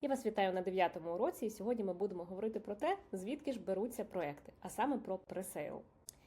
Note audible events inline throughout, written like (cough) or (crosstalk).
Я вас вітаю на дев'ятому уроці, і сьогодні ми будемо говорити про те, звідки ж беруться проекти, а саме про пресейл.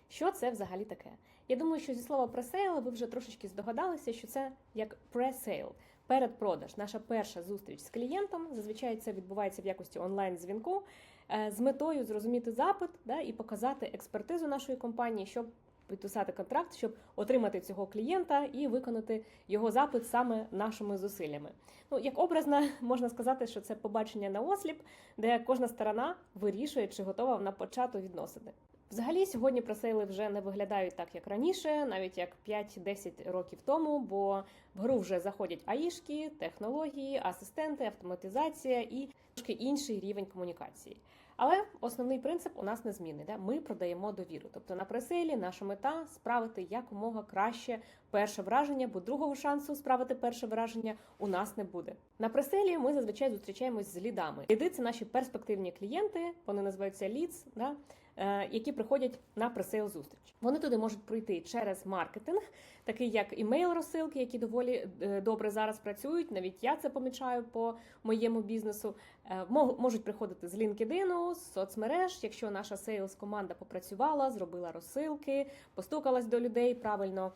Що це взагалі таке? Я думаю, що зі слова пресейл ви вже трошечки здогадалися, що це як пресейл, передпродаж, наша перша зустріч з клієнтом. Зазвичай це відбувається в якості онлайн-дзвінку е, з метою зрозуміти запит да, і показати експертизу нашої компанії, щоб підписати контракт, щоб отримати цього клієнта і виконати його запит саме нашими зусиллями. Ну, як образно, (laughs) можна сказати, що це побачення на осліп, де кожна сторона вирішує, чи готова вона почати відносини. Взагалі, сьогодні пресейли вже не виглядають так, як раніше, навіть як 5-10 років тому, бо в гру вже заходять аїшки, технології, асистенти, автоматизація і трошки інший рівень комунікації. Але основний принцип у нас не зміни. Да? Ми продаємо довіру. Тобто на преселі наша мета справити якомога краще перше враження, бо другого шансу справити перше враження у нас не буде. На преселі ми зазвичай зустрічаємось з лідами. Ліди це наші перспективні клієнти, вони називаються лідс, да? Е, які приходять на пресейл зустріч. Вони туди можуть прийти через маркетинг, такий як імейл розсилки, які доволі е, добре зараз працюють. Навіть я це помічаю по моєму бізнесу. Е, Можуть приходити з LinkedIn, з соцмереж. Якщо наша сейлс команда попрацювала, зробила розсилки, постукалась до людей, правильно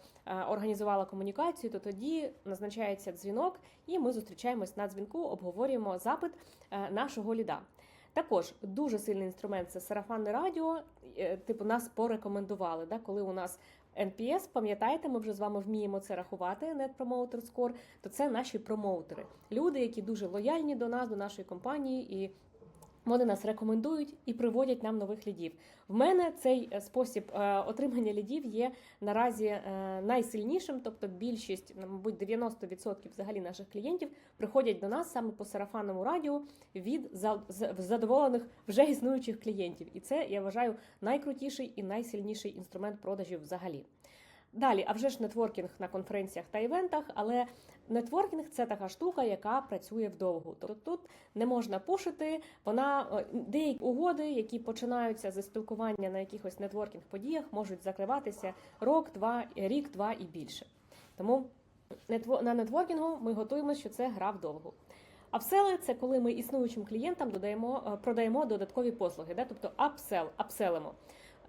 організувала комунікацію, то тоді назначається дзвінок, і ми зустрічаємось на дзвінку, обговорюємо запит нашого ліда. Також дуже сильний інструмент це сарафанне радіо. Е, Типу нас порекомендували, да, коли у нас NPS, пам'ятаєте, ми вже з вами вміємо це рахувати, Net Promoter Score, то це наші промоутери. Люди, які дуже лояльні до нас, до нашої компанії, і вони нас рекомендують і приводять нам нових лідів. В мене цей е, спосіб е, отримання лідів є наразі е, найсильнішим, тобто більшість, мабуть, 90% взагалі наших клієнтів приходять до нас саме по сарафанному радіо від задоволених вже існуючих клієнтів. І це я вважаю найкрутіший і найсильніший інструмент продажів взагалі. Далі, а вже ж нетворкінг на конференціях та івентах, але нетворкінг це така штука, яка працює вдовгу. Тобто тут не можна пушити. Вона е, деякі угоди, які починаються зі спілкування на якихось нетворкінг подіях, можуть закриватися рок, два, рік, два і більше. Тому на нетворкінгу ми готуємося, що це гра вдовгу. Апсели це коли ми існуючим клієнтам додаємо, е, продаємо додаткові послуги, да? тобто апсел, апселимо.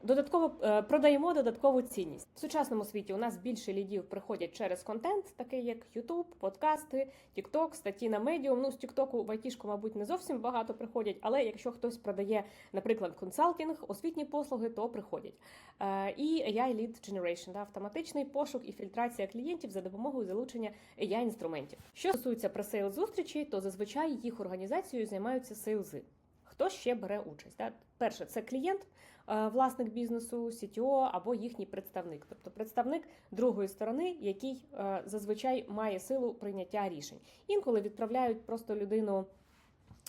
Додатково е, продаємо додаткову цінність. В сучасному світі у нас більше лідів приходять через контент, такий як YouTube, подкасти, TikTok, статті на Medium. Ну, з TikTok в айтішку, мабуть, не зовсім багато приходять, але якщо хтось продає, наприклад, консалтинг, освітні послуги, то приходять. Е, І AI Lead Generation, да, автоматичний пошук і фільтрація клієнтів за допомогою залучення AI інструментів. Що стосується пресейл зустрічей, то зазвичай їх організацією займаються сейлзи. Хто ще бере участь? Да? Перше, це клієнт, власник бізнесу, CTO або їхній представник, тобто представник другої сторони, який е, зазвичай має силу прийняття рішень. Інколи відправляють просто людину,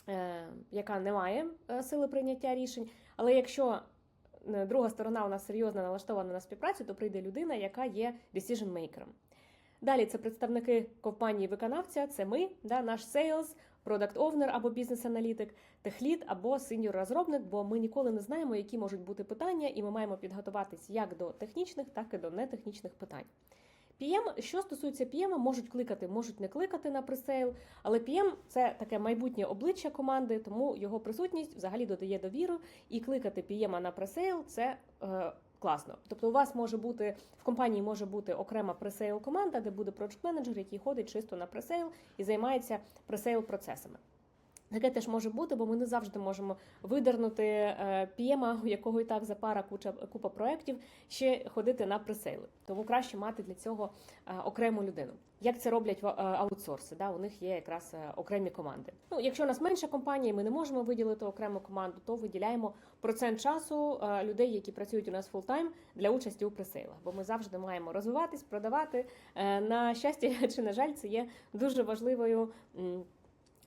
е, яка не має е, сили прийняття рішень. Але якщо е, друга сторона у нас серйозно налаштована на співпрацю, то прийде людина, яка є decision makerом. Далі це представники компанії виконавця, це ми, да, наш sales, продакт овнер або бізнес-аналітик, техлід або сеньор розробник, бо ми ніколи не знаємо, які можуть бути питання, і ми маємо підготуватись як до технічних, так і до нетехнічних питань. PM, що стосується PM, можуть кликати, можуть не кликати на пресейл, але PM – це таке майбутнє обличчя команди, тому його присутність взагалі додає довіру, і кликати PM на пресейл – це е, класно. Тобто у вас може бути в компанії може бути окрема пресейл команда, де буде проект менеджер, який ходить чисто на пресейл і займається пресейл процесами. Таке теж може бути, бо ми не завжди можемо видернути е, п'єма, у якого і так за пара куча купа проєктів, ще ходити на пресейли. Тому краще мати для цього е, окрему людину. Як це роблять е, аутсорси? Да? У них є якраз окремі команди. Ну, якщо у нас менша компанія, ми не можемо виділити окрему команду, то виділяємо процент часу людей, які працюють у нас фултайм для участі у пресейлах. Бо ми завжди маємо розвиватись, продавати. На щастя (laughs) чи на жаль, це є дуже важливою.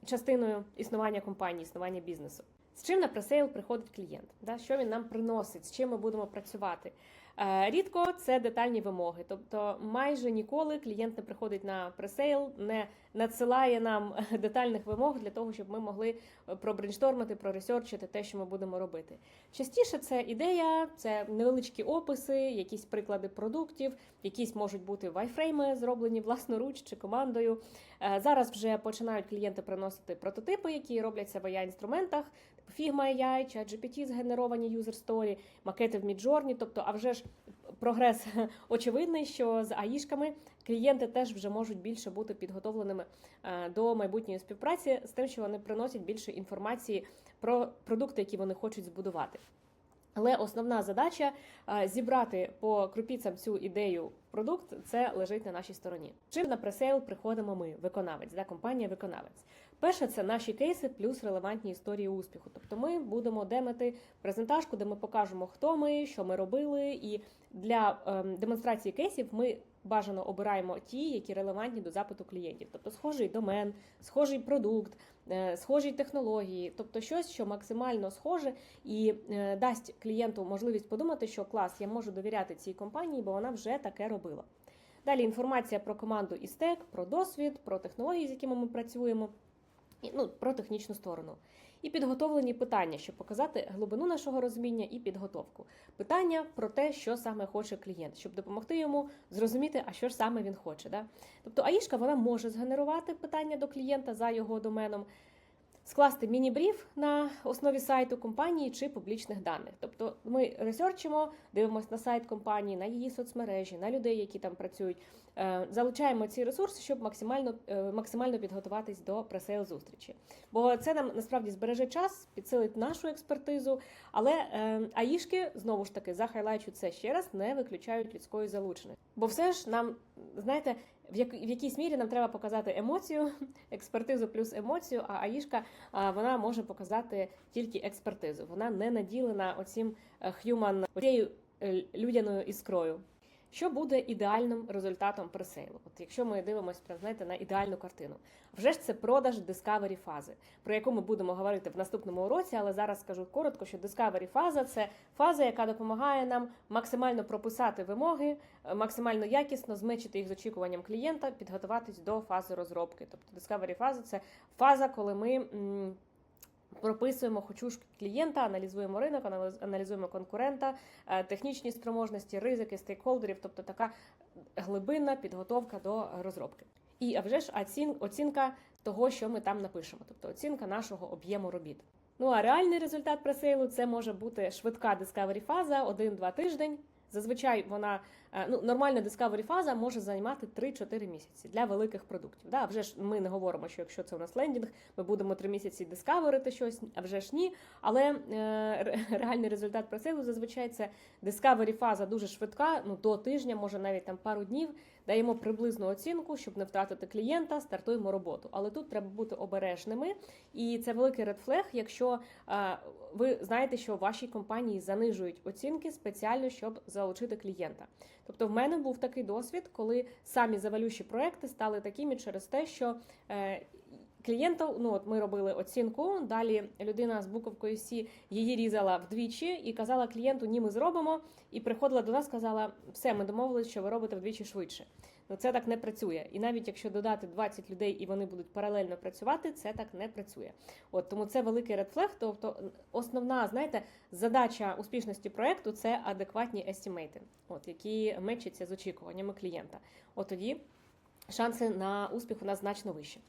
Частиною існування компанії, існування бізнесу. З чим на пресейл приходить клієнт? Да? Що він нам приносить, з чим ми будемо працювати? Е, Рідко це детальні вимоги, тобто майже ніколи клієнт не приходить на пресейл, не надсилає нам (laughs) детальних вимог для того, щоб ми могли е, пробрейнштормити, проресерчити те, що ми будемо робити. Частіше це ідея, це невеличкі описи, якісь приклади продуктів, якісь можуть бути вайфрейми, зроблені власноруч чи командою. Е, Зараз вже починають клієнти приносити прототипи, які робляться в ai інструментах, типу Figma AI, ChatGPT згенеровані юзер сторі, макети в Midjourney. Тобто, а вже ж прогрес (laughs) очевидний, що з аїшками клієнти теж вже можуть більше бути підготовленими е, до майбутньої співпраці з тим, що вони приносять більше інформації про продукти, які вони хочуть збудувати. Але основна задача зібрати по крупіцям цю ідею продукт, це лежить на нашій стороні. Чим на пресейл приходимо ми, виконавець, да, компанія виконавець. Перше, це наші кейси плюс релевантні історії успіху. Тобто ми будемо демити презентажку, де ми покажемо, хто ми, що ми робили, і для ем, демонстрації кейсів ми бажано обираємо ті, які релевантні до запиту клієнтів. Тобто схожий домен, схожий продукт, схожі технології, тобто щось, що максимально схоже і е, дасть клієнту можливість подумати, що клас, я можу довіряти цій компанії, бо вона вже таке робила. Далі інформація про команду і стек, про досвід, про технології, з якими ми працюємо, ну, про технічну сторону. І підготовлені питання, щоб показати глибину нашого розуміння і підготовку. Питання про те, що саме хоче клієнт, щоб допомогти йому зрозуміти, а що ж саме він хоче. Да? Тобто Аїшка вона може згенерувати питання до клієнта за його доменом, скласти міні-бріф на основі сайту компанії чи публічних даних. Тобто ми ресерчимо, дивимося на сайт компанії, на її соцмережі, на людей, які там працюють. Е, Залучаємо ці ресурси, щоб максимально е, максимально підготуватись до пресейл зустрічі. Бо це нам насправді збереже час, підсилить нашу експертизу. Але е, аїшки знову ж таки захайлайчу це ще раз, не виключають людської залученості. Бо все ж нам знаєте, в як в якійсь мірі нам треба показати емоцію, (laughs) експертизу плюс емоцію. А аїшка вона може показати тільки експертизу. Вона не наділена оцім е, human, оцією е, людяною іскрою. Що буде ідеальним результатом пресейлу? От якщо ми дивимося прям, знаєте, на ідеальну картину, вже ж це продаж Discovery фази, про яку ми будемо говорити в наступному уроці, але зараз скажу коротко, що Discovery фаза це фаза, яка допомагає нам максимально прописати вимоги, е, максимально якісно змечити їх з очікуванням клієнта, підготуватись до фази розробки. Тобто Discovery фаза це фаза, коли ми. Прописуємо хочушки клієнта, аналізуємо ринок, аналіз- аналізуємо конкурента, е, технічні спроможності, ризики стейкхолдерів, тобто така глибинна підготовка до розробки. І а вже ж оцінка того, що ми там напишемо, тобто оцінка нашого об'єму робіт. Ну а реальний результат пресейлу це може бути швидка discovery фаза 1-2 тиждень. Зазвичай вона е, ну нормальна discovery фаза може займати 3-4 місяці для великих продуктів. Да, вже ж ми не говоримо, що якщо це у нас лендінг, ми будемо 3 місяці дискаверити щось, а вже ж ні. Але е, реальний результат процесу зазвичай це discovery фаза дуже швидка, ну до тижня, може навіть там пару днів. Даємо приблизну оцінку, щоб не втратити клієнта, стартуємо роботу. Але тут треба бути обережними, і це великий редфлег, якщо е, ви знаєте, що вашій компанії занижують оцінки спеціально, щоб залучити клієнта. Тобто, в мене був такий досвід, коли самі завалющі проекти стали такими через те, що клієнту, ну от ми робили оцінку. Далі людина з буковкою Сі її різала вдвічі і казала клієнту, ні, ми зробимо. І приходила до нас, сказала, все, ми домовились, що ви робите вдвічі швидше. Ну це так не працює. І навіть якщо додати 20 людей і вони будуть паралельно працювати, це так не працює. От тому це великий редфлег. Тобто основна, знаєте, задача успішності проекту це адекватні естімейти, от які мечаться з очікуваннями клієнта. От тоді шанси на успіх у нас значно вищі.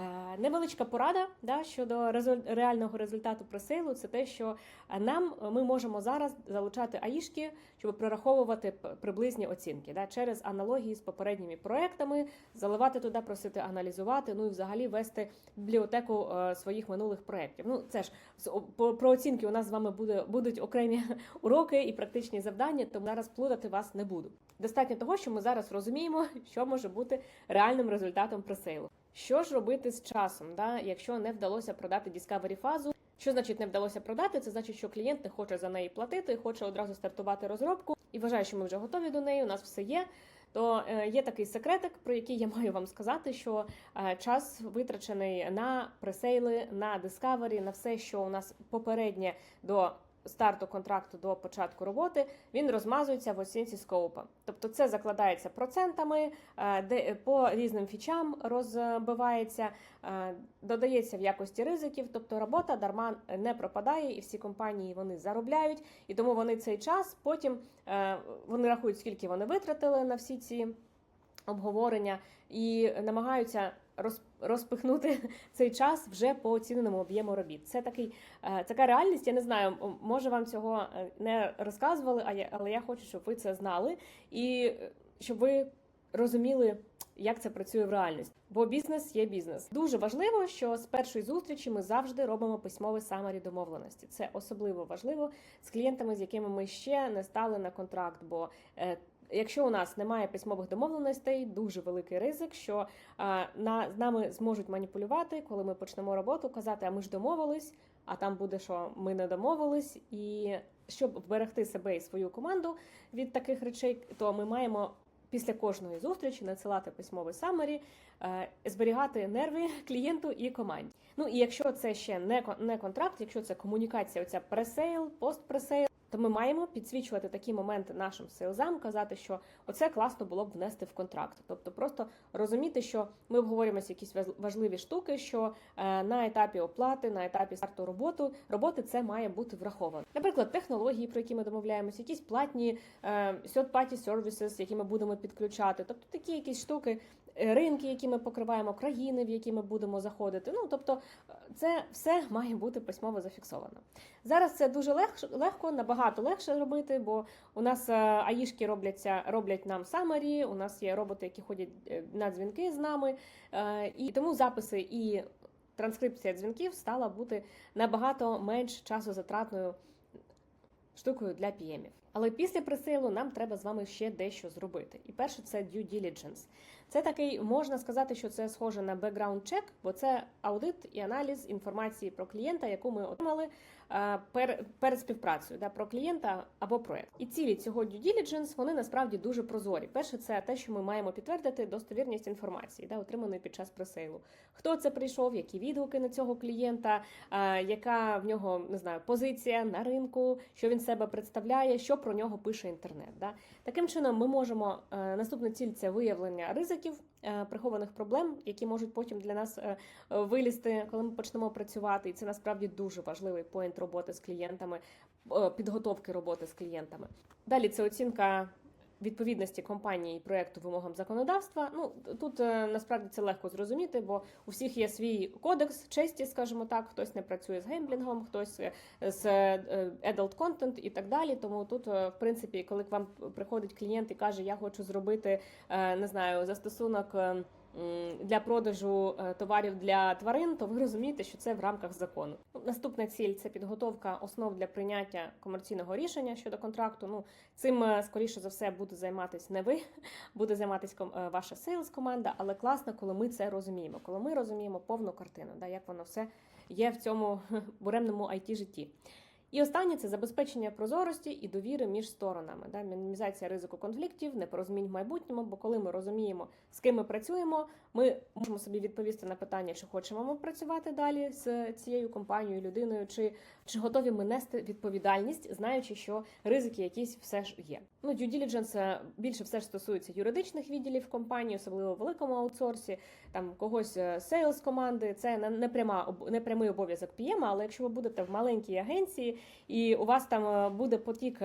Е, Невеличка порада да, щодо реального результату пресейлу це те, що е, нам е, ми можемо зараз залучати аїшки, щоб прораховувати приблизні оцінки да, через аналогії з попередніми проектами, заливати туди, просити аналізувати, ну і взагалі вести бібліотеку своїх минулих проєктів. Ну це ж про оцінки у нас з вами буде будуть окремі (laughs) уроки і практичні завдання, тому зараз плутати вас не буду. Достатньо того, що ми зараз розуміємо, (laughs) що може бути реальним результатом пресейлу. Що ж робити з часом, да, якщо не вдалося продати Discovery фазу? Що значить не вдалося продати? Це значить, що клієнт не хоче за неї платити, хоче одразу стартувати розробку і вважає, що ми вже готові до неї. У нас все є. То е, є такий секретик, про який я (laughs) маю вам сказати, що е, час витрачений на пресейли, на Discovery, на все, що у нас попереднє до старту контракту до початку роботи він розмазується в оцінці скоупа. Тобто це закладається процентами, е, де по різним фічам розбивається, е, додається в якості ризиків. Тобто робота дарма не пропадає, і всі компанії вони заробляють, і тому вони цей час потім е, вони рахують, скільки вони витратили на всі ці обговорення, і намагаються розпихнути (laughs) цей час вже по оціненому об'єму робіт. Це такий е, така реальність. Я не знаю, може вам цього е, не розказували, але я хочу, щоб ви це знали і е, щоб ви розуміли. Як це працює в реальності? Бо бізнес є бізнес. Дуже важливо, що з першої зустрічі ми завжди робимо письмовий самарі домовленості. Це особливо важливо з клієнтами, з якими ми ще не стали на контракт. Бо якщо у нас немає письмових домовленостей, дуже великий ризик, що на з нами зможуть маніпулювати, коли ми почнемо роботу, казати, а ми ж домовились, а там буде, що ми не домовились, і щоб вберегти себе і свою команду від таких речей, то ми маємо. Після кожної зустрічі надсилати письмовий самері, е, зберігати нерви клієнту і команді. Ну і якщо це ще не не контракт, якщо це комунікація, оця пресейл, постпресейл, то ми маємо підсвічувати такі моменти нашим сейлзам, казати, що оце класно було б внести в контракт. Тобто просто розуміти, що ми обговорюємо якісь важливі штуки, що е, на етапі оплати, на етапі старту роботи, роботи це має бути враховано. Наприклад, технології, про які ми домовляємося, якісь платні е, third-party services, які ми будемо підключати, тобто такі якісь штуки. Е, Ринки, які ми покриваємо, країни, в які ми будемо заходити. Ну тобто, е, це все має бути письмово зафіксовано. Зараз це дуже легше, легко, набагато легше робити, бо у нас е, аїшки робляться, роблять нам самарі, у нас є роботи, які ходять на дзвінки з нами, і тому записи і транскрипція дзвінків стала бути набагато менш часозатратною штукою для піємів. Але після пресейлу нам треба з вами ще дещо зробити. І перше це due diligence. Це такий, можна сказати, що це схоже на бекграунд чек, бо це аудит і аналіз інформації про клієнта, яку ми отримали пер, перед співпрацею да, про клієнта або проект. І цілі цього due diligence, вони насправді дуже прозорі. Перше, це те, що ми маємо підтвердити достовірність інформації, да, отриманої під час пресейлу. Хто це прийшов, які відгуки на цього клієнта, е, яка в нього не знаю позиція на ринку, що він себе представляє, що про нього пише інтернет. Да? Таким чином, ми можемо е, наступна ціль це виявлення ризиків, е, прихованих проблем, які можуть потім для нас е, е, вилізти, коли ми почнемо працювати. І це насправді дуже важливий поінт роботи з клієнтами, е, підготовки роботи з клієнтами. Далі це оцінка. Відповідності компанії і проекту вимогам законодавства. Ну тут е, насправді це легко зрозуміти, бо у всіх є свій кодекс честі, скажімо так. Хтось не працює з гемблінгом, хтось е, з е, adult content і так далі. Тому тут, в принципі, коли к вам приходить клієнт і каже, я хочу зробити не знаю, застосунок. Для продажу е, товарів для тварин, то ви розумієте, що це в рамках закону. Ну, Наступна ціль це підготовка основ для прийняття комерційного рішення щодо контракту. Ну цим е, скоріше за все буде займатися не ви, (laughs) буде займатися е, ваша сейлс команда, але класно, коли ми це розуміємо, коли ми розуміємо повну картину, да, як воно все є в цьому (laughs) буремному it житті. І останнє це забезпечення прозорості і довіри між сторонами, да, мінімізація ризику конфліктів, непорозумінь в майбутньому. Бо коли ми розуміємо, з ким ми працюємо, ми можемо собі відповісти на питання, чи хочемо ми працювати далі з цією компанією, людиною, чи, чи готові ми нести відповідальність, знаючи, що ризики якісь все ж є. Ну, due diligence е, більше все ж стосується юридичних відділів компанії, особливо в великому аутсорсі, там когось сейлс команди. Це не, не пряма не прямий обов'язок PM, але якщо ви будете в маленькій агенції і у вас там е, буде потік.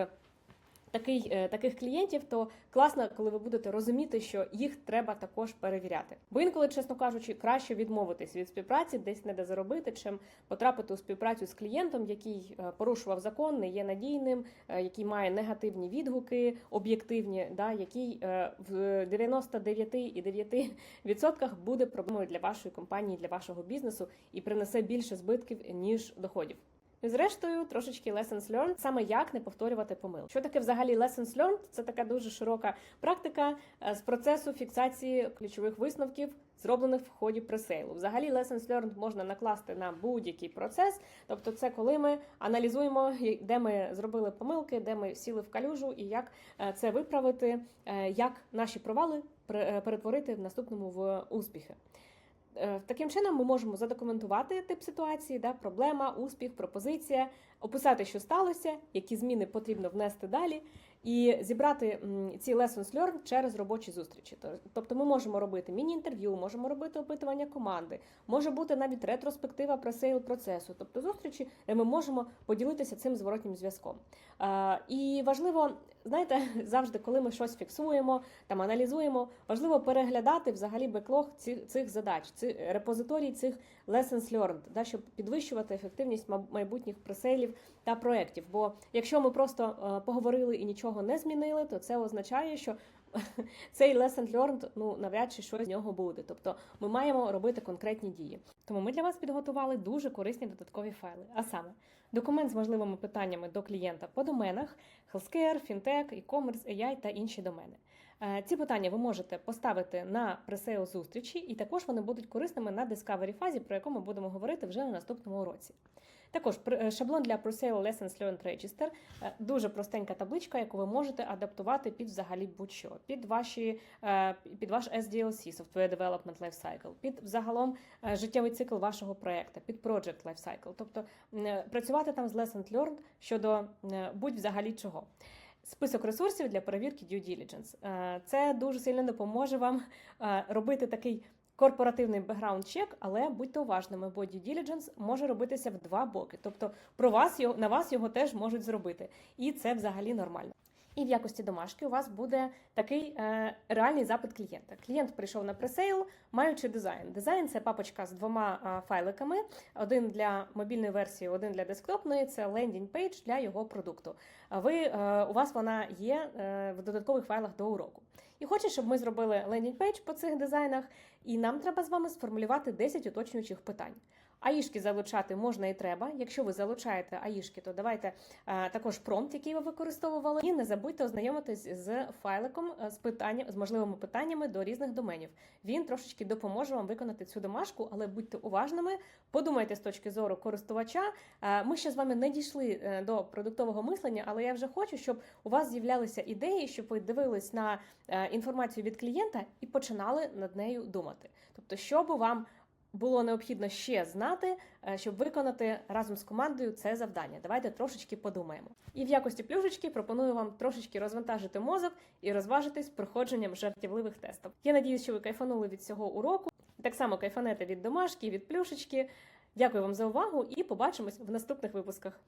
Такий, е, таких клієнтів, то класно, коли ви будете розуміти, що їх треба також перевіряти. Бо інколи, чесно кажучи, краще відмовитись від співпраці, десь не де заробити, чим потрапити у співпрацю з клієнтом, який е, порушував закон, не є надійним, е, який має негативні відгуки, об'єктивні, да, який в 99,9% буде проблемою для вашої компанії, для вашого бізнесу і принесе більше збитків ніж доходів. І зрештою, трошечки lessons learned, саме як не повторювати помилки. Що таке взагалі lessons learned? Це така дуже широка практика е, з процесу фіксації ключових висновків, зроблених в ході пресейлу. Взагалі, lessons learned можна накласти на будь-який процес. Тобто, це коли ми аналізуємо, де ми зробили помилки, де ми сіли в калюжу, і як е, це виправити, е, як наші провали перетворити в наступному в успіхи. Е, Таким чином ми можемо задокументувати тип ситуації, да, проблема, успіх, пропозиція, описати, що сталося, які зміни потрібно внести далі, і зібрати ці lessons learned через робочі зустрічі. Тобто ми можемо робити міні-інтерв'ю, можемо робити опитування команди, може бути навіть ретроспектива про сейл процесу, тобто зустрічі, де ми можемо поділитися цим зворотнім зв'язком. Е, І важливо, знаєте, (laughs) завжди, коли ми щось фіксуємо, там аналізуємо, важливо переглядати взагалі беклог цих цих задач, ці репозиторій цих lessons learned, да, щоб підвищувати ефективність майбутніх пресейлів та проєктів. Бо якщо ми просто е, поговорили і нічого не змінили, то це означає, що (laughs) цей lesson learned, ну навряд чи щось з нього буде. Тобто ми маємо робити конкретні дії. Тому ми для вас підготували дуже корисні додаткові файли. А саме документ з можливими питаннями до клієнта по доменах, healthcare, fintech, e-commerce, AI та інші домени. Е, Ці питання ви можете поставити на пресейл зустрічі, і також вони будуть корисними на discovery фазі, про яку ми будемо говорити вже на наступному уроці. Також е, шаблон для Presale Lessons Learned Register е, дуже простенька табличка, яку ви можете адаптувати під взагалі будь-що, під ваші е, під ваш SDLC, Software Development Lifecycle, під взагалом життєвий цикл вашого проекту, під Project Lifecycle. Тобто працювати там з Lesson Learned щодо будь-взагалі чого. Список ресурсів для перевірки due diligence. Це дуже сильно допоможе вам робити такий корпоративний бекграунд чек, але будьте уважними, бо due diligence може робитися в два боки. Тобто про вас його на вас його теж можуть зробити, і це взагалі нормально. І в якості домашки у вас буде такий е, реальний запит клієнта. Клієнт прийшов на пресейл, маючи дизайн. Дизайн це папочка з двома е, файликами: один для мобільної версії, один для десктопної. Це лендінг пейдж для його продукту. А ви е, у вас вона є е, в додаткових файлах до уроку. І хочу, щоб ми зробили лендінг пейдж по цих дизайнах, і нам треба з вами сформулювати 10 уточнюючих питань. Аїшки залучати можна і треба. Якщо ви залучаєте аїшки, то давайте е, також промпт, який ви використовували. І не забудьте ознайомитись з файликом е, з питанням з можливими питаннями до різних доменів. Він трошечки допоможе вам виконати цю домашку, але будьте уважними, подумайте з точки зору користувача. Е, Ми ще з вами не дійшли до продуктового мислення, але я вже хочу, щоб у вас з'являлися ідеї, щоб ви дивились на інформацію від клієнта і починали над нею думати. Тобто, що би вам було необхідно ще знати, е, щоб виконати разом з командою це завдання. Давайте трошечки подумаємо. І в якості плюшечки пропоную вам трошечки розвантажити мозок і розважитись проходженням жартівливих тестів. Я надіюсь, що ви кайфанули від цього уроку. Так само кайфанете від домашки, від плюшечки. Дякую вам за увагу і побачимось в наступних випусках.